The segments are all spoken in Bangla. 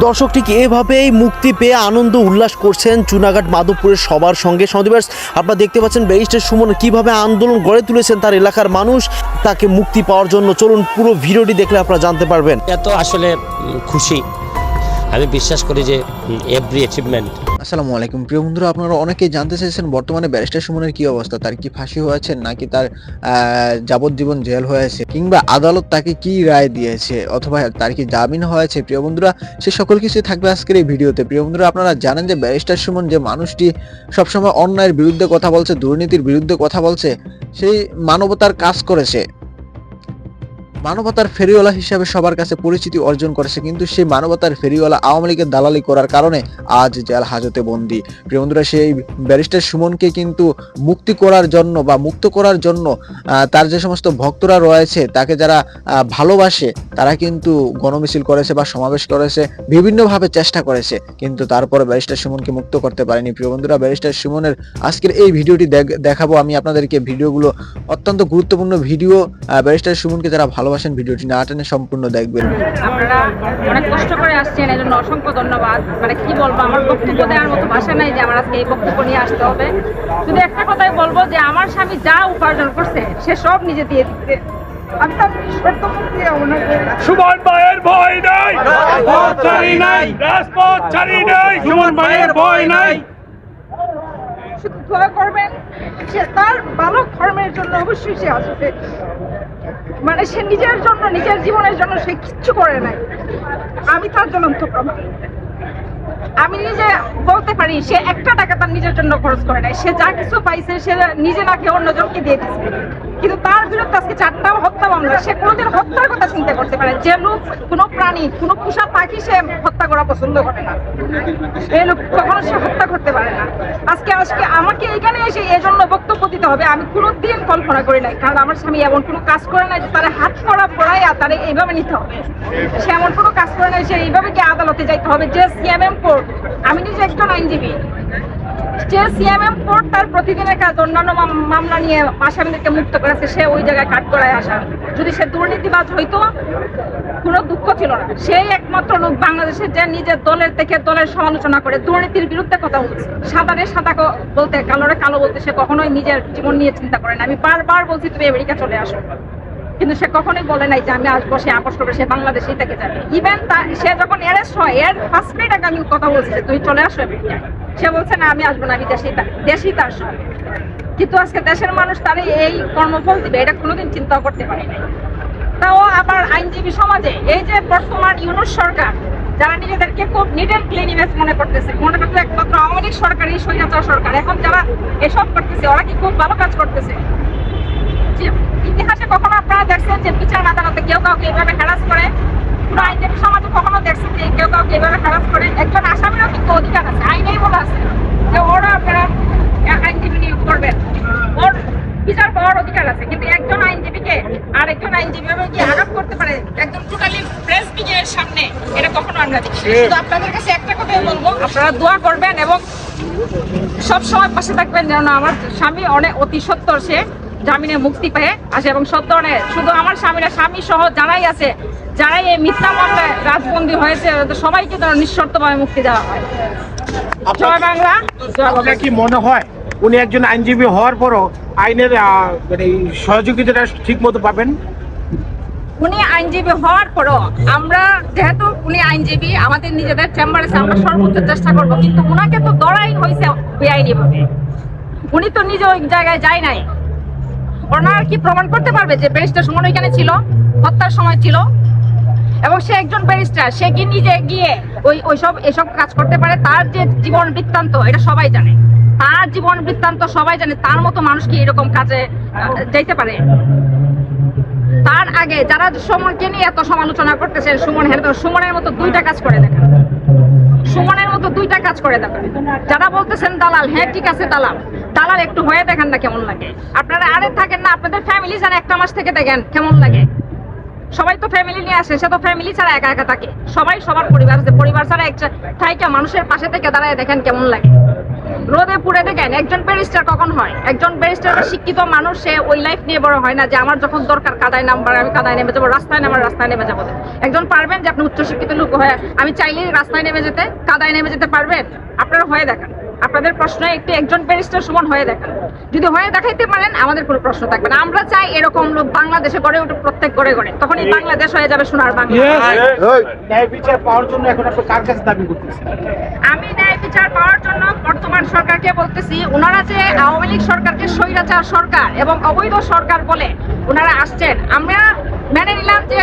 দর্শক ঠিক এভাবেই মুক্তি পেয়ে আনন্দ উল্লাস করছেন চুনাঘাট মাধবপুরের সবার সঙ্গে। সদিবাস আপনারা দেখতে পাচ্ছেন ব্যারিস্টার সুমন কীভাবে আন্দোলন গড়ে তুলেছেন তার এলাকার মানুষ, তাকে মুক্তি পাওয়ার জন্য। চলুন পুরো ভিডিওটি দেখলে আপনারা জানতে পারবেন। এত আসলে খুশি। আমি বিশ্বাস করি যে এভরি অ্যাচিভমেন্ট আসসালামু আলাইকুম। প্রিয় বন্ধুরা, আপনারা অনেকেই জানতে চাইছেন, বর্তমানে ব্যারিস্টার সুমনের কি অবস্থা? তার কি ফাঁসি হয়েছে, নাকি তার যাবজ্জীবন জেল হয়েছে, কিংবা আদালত তাকে কি রায় দিয়েছে, অথবা তার কি জামিন হয়েছে? প্রিয় বন্ধুরা, সে সকল কিছুই থাকবে আজকের এই ভিডিওতে। প্রিয় বন্ধুরা, আপনারা জানেন যে ব্যারিস্টার সুমন যে মানুষটি সবসময় অন্যায়ের বিরুদ্ধে কথা বলছে, দুর্নীতির বিরুদ্ধে কথা বলছে, সেই মানবতার কাজ করেছে। মানবতার ফেরিওয়ালা হিসাবে সবার কাছে পরিচিতি অর্জন করেছে, কিন্তু সেই মানবতার ফেরিওয়ালা আওয়ামী লীগের দালালি করার কারণে আজ জেল হাজতে বন্দী। প্রিয় বন্ধুরা, সেই ব্যারিস্টার সুমনকে কিন্তু মুক্তি করার জন্য বা মুক্ত করার জন্য তার যে সমস্ত ভক্তরা রয়েছে, তাকে যারা ভালোবাসে, তারা কিন্তু গণমিছিল করেছে বা সমাবেশ করেছে, বিভিন্নভাবে চেষ্টা করেছে, কিন্তু তারপরে ব্যারিস্টার সুমনকে মুক্ত করতে পারেনি। প্রিয় বন্ধুরা, ব্যারিস্টার সুমনের আজকের এই ভিডিওটি দেখ- দেখাবো আমি আপনাদেরকে। ভিডিওগুলো অত্যন্ত গুরুত্বপূর্ণ ভিডিও ব্যারিস্টার সুমনকে যারা ভালোবাসেন ভিডিওটি না টেনে সম্পূর্ণ দেখবেন। আপনারা অনেক কষ্ট করে আসছেন এই জন্য অসংখ্য ধন্যবাদ। মানে কি বলব আমার বক্তব্য দেওয়ার মতো ভাষা নাই যে আমার আজকে এই বক্তব্য নিয়ে আসতে হবে। শুধু একটা কথাই বলব যে আমার স্বামী যা উপার্জন করছে সে সব নিজে দিয়ে দিচ্ছে। সুমন ভাইয়ের ভয় নাই রাজপথ ছাড়ি নাই। রাজপথ ছাড়ি নাই সুমন ভাইয়ের ভয় নাই। শুধু দোয়া করবেন যে তার ভালো কর্মের জন্য অবশ্যই সে আসবে। মানে সে নিজের জন্য, নিজের জীবনের জন্য সে কিচ্ছু করে নাই। আমি তার জ্বলন্ত প্রমাণ আমি নিজে বলতে পারি, সে একটা টাকা তার নিজের জন্য খরচ করে নাই। সে যা কিছু পাইছে, সে নিজে নাকি অন্যজনকে দিয়ে দিচ্ছে কিন্তু তার বিরুদ্ধে আজকে চারটা হত্যা মামলা। সে কোনোদিন হত্যার কথা চিন্তা করতে পারে যে লোক, কোনো প্রাণী, কোনো পোষা পাখি সে হত্যা করা পছন্দ করে না। এই লোক, কখনো সে হত্যা করতে পারে না। আজকে আজকে আমাকে এখানে এসে এই জন্য বক্তব্য দিতে হবে। আমি কোনোদিন কল্পনা করি নাই, কারণ আমার স্বামী এমন কোনো কাজ করে নাই যে তারা হাত পড়া পড়াইয়া তারা এইভাবে নিতে হবে। সে এমন কোনো কাজ করে নাই সে এইভাবে কি আদালতে যাইতে হবে? যে সিএমএম কোর্ট আমি নিজে একজন আইনজীবী। যে সিএমএম কোর্ট তার প্রতিদিনের কাজ, অন্যান্য মামলা নিয়ে আসামিদেরকে মুক্ত করেছে, সে ওই জায়গায় কাট করায় আসা। যদি সে দুর্নীতিবাজ হইতো, কোনো দুঃখ ছিল না। সেই একমাত্র লোক বাংলাদেশের যে নিজের দলের থেকে দলের সমালোচনা করে দুর্নীতির বিরুদ্ধে কথা বলছে। সাদারে সাদা বলতে কালোরে কালো বলতে সে কখনোই নিজের জীবন নিয়ে চিন্তা করে না। আমি বারবার বলছি, তুমি আমেরিকা চলে আসো। কিন্তু সে কখনোই বলে নাই যে আমি আসব, সে আপোষ করবে, সে বাংলাদেশেই থেকে যাবে। ইভেন সে যখন অ্যারেস্ট হয়, এর ফার্স্ট মিনিট আগে আমি কথা বলছি তুমি চলে আসো সে বলছে, না, আমি আসব না, আমি দেশেই দেশেই তার সঙ্গে। কিন্তু আজকে দেশের মানুষ তার এই কর্মফল দিবে, এটা কোনোদিন চিন্তাও করতে পারে তাও আবার আইনজীবী সমাজে, এই যে বর্তমান ইউনুস সরকার, যারা নিজেদেরকে খুব অ্যান্ড ক্লিন ইমেজ মনে করতেছে, মনে করতে একমাত্র আওয়ামী লীগ সরকারই স্বৈরাচার সরকার। এখন যারা এসব করতেছে, ওরা কি খুব ভালো কাজ করতেছে? ইতিহাসে কখনো আপনারা দেখছেন যে বিচার আদালতে কেউ কাউকে এইভাবে হ্যারাস করে? পুরো আইনজীবী সমাজে কখনো দেখছেন যে কেউ কাউকে এইভাবে হ্যারাস করে? একজন আসামিরও কিন্তু অধিকার আছে আইনেই বলা আছে যে ওরা আপনারা আইনজীবী নিয়োগ করবেন। ওর বিচার পাওয়ার অধিকার আছে কিন্তু একজন আইনজীবীকে আর একজন আইনজীবী কি আঘাত করতে পারে? একদম টোটালি প্রেস এর সামনে এটা কখনো আমরা দেখি শুধু আপনাদের কাছে একটা কথাই বলব আপনারা দোয়া করবেন এবং সব সময় পাশে থাকবেন যেন আমার স্বামী অনেক অতি সত্তর সে জামিনে মুক্তি পেয়ে আসে এবং সত্তরে শুধু আমার স্বামীরা স্বামী সহ যারাই আছে যারাই এই মিথ্যা মামলায় রাজবন্দী হয়েছে সবাইকে যেন নিঃশর্তভাবে মুক্তি দেওয়া হয়। জয় বাংলা। আপনার কি মনে হয় উনি একজন আইনজীবী হওয়ার পরও আইনের মানে সহযোগিতাটা ঠিক মতো পাবেন? উনি আইনজীবী হওয়ার পরও আমরা যেহেতু উনি আইনজীবী আমাদের নিজেদের চেম্বারে আমরা সর্বোচ্চ চেষ্টা করব কিন্তু উনাকে তো দড়াই হয়েছে বেআইনি ভাবে উনি তো নিজে ওই জায়গায় যায় নাই। ওনার কি প্রমাণ করতে পারবে যে ব্যারিস্টার সুমন ওইখানে ছিল, হত্যার সময় ছিল। এবং সে একজন ব্যারিস্টার সে কি নিজে গিয়ে ওই, ওইসব, এসব কাজ করতে পারে? তার যে জীবন বৃত্তান্ত, এটা সবাই জানে। তার জীবন বৃত্তান্ত সবাই জানে, তার মতো মানুষ কি এরকম কাজে যাইতে পারে? তার আগে যারা সুমনকে নিয়ে এত সমালোচনা করতেছেন সুমন হেরে সুমনের মতো দুইটা কাজ করে দেখেন। সুমনের মতো দুইটা কাজ করে দেবেন। যারা বলতেছেন দালাল হ্যাঁ ঠিক আছে, দালাল। দালাল একটু হয়ে দেখেন না কেমন লাগে। আপনারা আরে থাকেন না, আপনাদের ফ্যামিলি যারা একটা মাস থেকে দেখেন কেমন লাগে। সবাই তো ফ্যামিলি নিয়ে আসে, সে তো ফ্যামিলি ছাড়া একা একা থাকে। সবাই সবার পরিবার পরিবার ছাড়া একটা থাইকা মানুষের পাশে থেকে দাঁড়ায় দেখেন কেমন লাগে। রোদে পুড়ে দেখেন একজন ব্যারিস্টার কখন হয়? একজন ব্যারিস্টার শিক্ষিত মানুষ, সে ওই লাইফ নিয়ে বড় হয় না যে আমার যখন দরকার কাদায় নাম্বার, আমি কাদায় নেমে যাব, রাস্তায় নামার, রাস্তায় নেমে যাব। একজন পারবেন যে আপনি উচ্চশিক্ষিত লোক হয়ে, আমি চাইলেই রাস্তায় নেমে যেতে, কাদায় নেমে যেতে পারবেন? আপনারা হয়ে দেখান। আপনাদের প্রশ্ন একটি একজন ব্যারিস্টার সমান হয়ে দেখান। যদি হয়ে দেখাইতে পারেন আমাদের কোনো প্রশ্ন থাকবে না। আমরা চাই এরকম লোক বাংলাদেশে গড়ে উঠুক প্রত্যেক গড়ে গড়ে। তখন এই বাংলাদেশ হয়ে যাবে সোনার বাংলা। ন্যায় বিচার পাওয়ার জন্য এখন আপনি কার কাছে দাবি করতেছেন? আমি ন্যায় বিচার পাওয়ার জন্য বর্তমান সরকারকে বলতেছি ওনারা যে আওয়ামী লীগ সরকারকে স্বৈরাচার সরকার এবং অবৈধ সরকার বলে ওনারা আসছেন আমরা মেনে নিলাম যে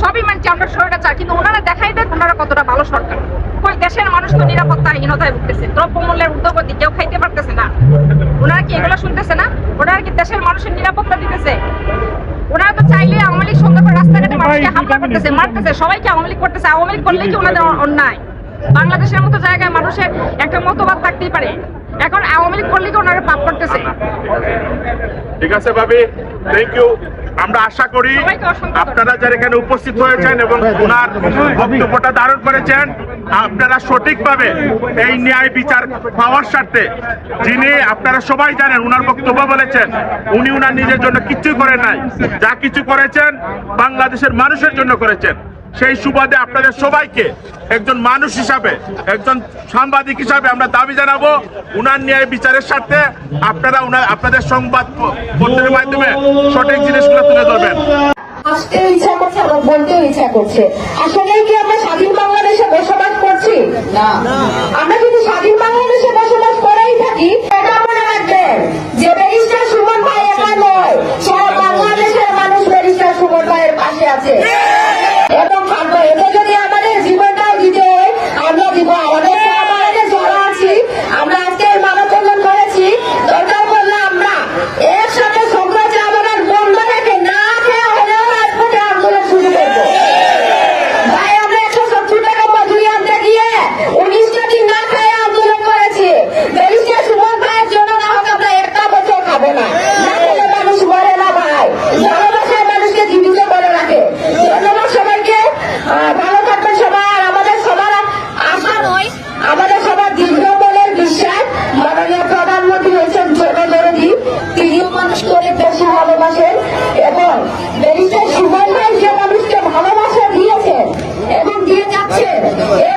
সবই মানছি আমরা স্বৈরাচার কিন্তু ওনারা দেখাই দেন ওনারা কতটা ভালো সরকার। ওই দেশের মানুষ তো নিরাপত্তাহীনতায় ভুগতেছে দ্রব্যমূল্যের ঊর্ধ্বগতি কেউ খাইতে পারতেছে না। ওনারা কি এগুলো শুনতেছে না? ওনারা কি দেশের মানুষের নিরাপত্তা দিতেছে? ওনারা তো চাইলে আওয়ামী লীগ সুন্দর করে রাস্তাঘাটে মানুষকে হামলা করতেছে মারতেছে সবাইকে আওয়ামী লীগ করতেছে আওয়ামী লীগ করলেই কি ওনাদের অন্যায়? বাংলাদেশের মতো জায়গায় মানুষের একটা মতবাদ থাকতেই পারে। এখন আওয়ামী লীগ করলেই কি ওনারা পাপ করতেছে। ঠিক আছে ভাবি। থ্যাংক ইউ আমরা আশা করি। আপনারা যারা এখানে উপস্থিত হয়েছেন এবং ওনার বক্তব্যটা ধারণ করেছেন আপনারা সঠিকভাবে এই ন্যায় বিচার পাওয়ার স্বার্থে, যিনি আপনারা সবাই জানেন, উনার বক্তব্য বলেছেন, উনি উনার নিজের জন্য কিচ্ছুই করেন নাই। যা কিছু করেছেন, বাংলাদেশের মানুষের জন্য করেছেন। সেই সুবাদে আপনাদের সবাইকে একজন মানুষ হিসাবে, একজন সাংবাদিক হিসাবে আমরা দাবি জানাব, উনার ন্যায় বিচারের স্বার্থে আপনারা উনার আপনাদের সংবাদ পত্রের মাধ্যমে সঠিক জিনিসগুলো তুলে ধরবেন। আসতেও ইচ্ছা করছে আবার বলতেও ইচ্ছা করছে আসলে কি আমরা স্বাধীন বাংলাদেশে বসবাস করছি? না। আমরা যদি স্বাধীন বাংলাদেশে বসবাস করাই থাকি এটা মনে রাখবেন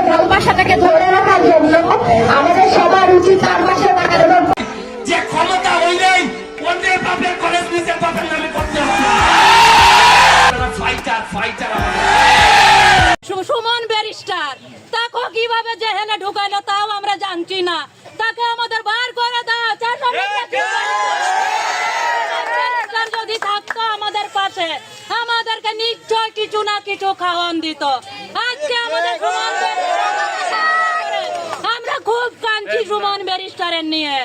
ভালোবাসাটাকে ধরে রাখার জন্য আমাদের সবার উচিত তার পাশে থাকার যে ক্ষমতা হইলেই অন্যের বাপের কলেজ নিজের বাপের নামে করতে হবে। ফাইটার ফাইটার সুমন ব্যারিস্টার তাকে কীভাবে জেহেনে ঢুকাইলো তাও আমরা জানছি না। তাকে আমাদের বার করে দাও চারশো ব্যারিস্টার যদি থাকতো আমাদের পাশে আমাদেরকে নিশ্চয় কিছু না কিছু খাওয়ান দিত। আজকে আমাদের আমরা খুব কাঁদছি সুমন ব্যারিস্টারের নিয়ে।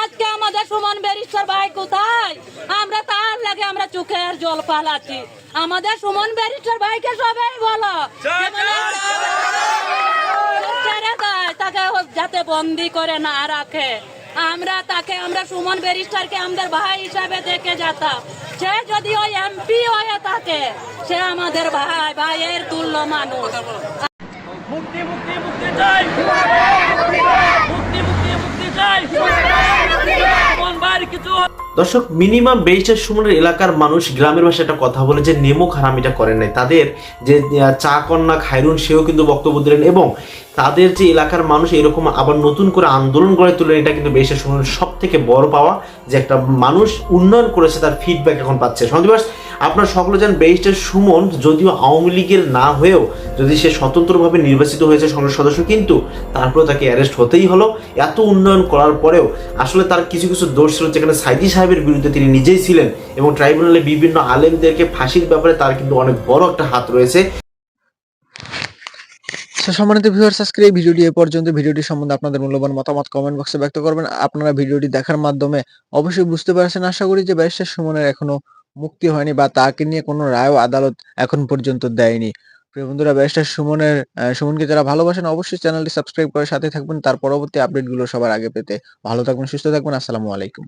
আজকে আমাদের সুমন ব্যারিস্টার ভাই কোথায়? আমরা তার লাগে আমরা চোখের জল পালাচ্ছি। আমাদের সুমন ব্যারিস্টার ভাইকে সবাই বলো। তাকে যাতে বন্দি করে না রাখে। আমরা তাকে, আমরা সুমন ব্যারিস্টারকে আমাদের ভাই হিসাবে দেখে যেতাম। সে যদি ওই এমপি হয়ে থাকে, সে আমাদের ভাই, ভাইয়ের তুল্য মানুষ। মুক্তি মুক্তি মুক্তি চাই। মুক্তি মুক্তি মুক্তি চাই। দর্শক মিনিমাম বেইস্টার সুমনের এলাকার মানুষ গ্রামের ভাষায় একটা কথা বলে যে, নেমো খারামিটা করেন নাই। তাদের যে চা কন্যা খাইরুন সেও কিন্তু বক্তব্য দিলেন এবং তাদের যে এলাকার মানুষ এরকম আবার নতুন করে আন্দোলন গড়ে তোলেন, এটা কিন্তু বেইস্টার সুমনের সব থেকে বড় পাওয়া যে একটা মানুষ উন্নয়ন করেছে, তার ফিডব্যাক এখন পাচ্ছে। সন্দিবাস আপনার সকলে জানেন বেইস্টার সুমন যদিও আওয়ামী লীগের না হয়েও যদি সে স্বতন্ত্রভাবে নির্বাচিত হয়েছে সংসদ সদস্য, কিন্তু তারপরে তাকে অ্যারেস্ট হতেই হলো। এত উন্নয়ন করার পরেও আসলে তার কিছু কিছু দোষ ছিল যেখানে সাইদি সাহেবের বিরুদ্ধে তিনি নিজেই ছিলেন এবং ট্রাইব্যুনালে বিভিন্ন আলেমদেরকে ফাঁসির ব্যাপারে তার কিন্তু অনেক বড় একটা হাত রয়েছে। সম্মানিত ভিউয়ার্স আজকের এই ভিডিওটি এ পর্যন্ত। ভিডিওটি সম্বন্ধে আপনাদের মূল্যবান মতামত কমেন্ট বক্সে ব্যক্ত করবেন। আপনারা ভিডিওটি দেখার মাধ্যমে অবশ্যই বুঝতে পারছেন। আশা করি যে ব্যারিস্টার সুমনের এখনও মুক্তি হয়নি বা তাকে নিয়ে কোনো রায়ও আদালত এখন পর্যন্ত দেয়নি। প্রিয় বন্ধুরা, ব্যারিস্টার সুমনের সুমনকে যারা ভালোবাসেন অবশ্যই চ্যানেলটি সাবস্ক্রাইব করে সাথে থাকবেন। তার পরবর্তী আপডেটগুলো সবার আগে পেতে ভালো থাকবেন, সুস্থ থাকবেন। আসসালামু আলাইকুম।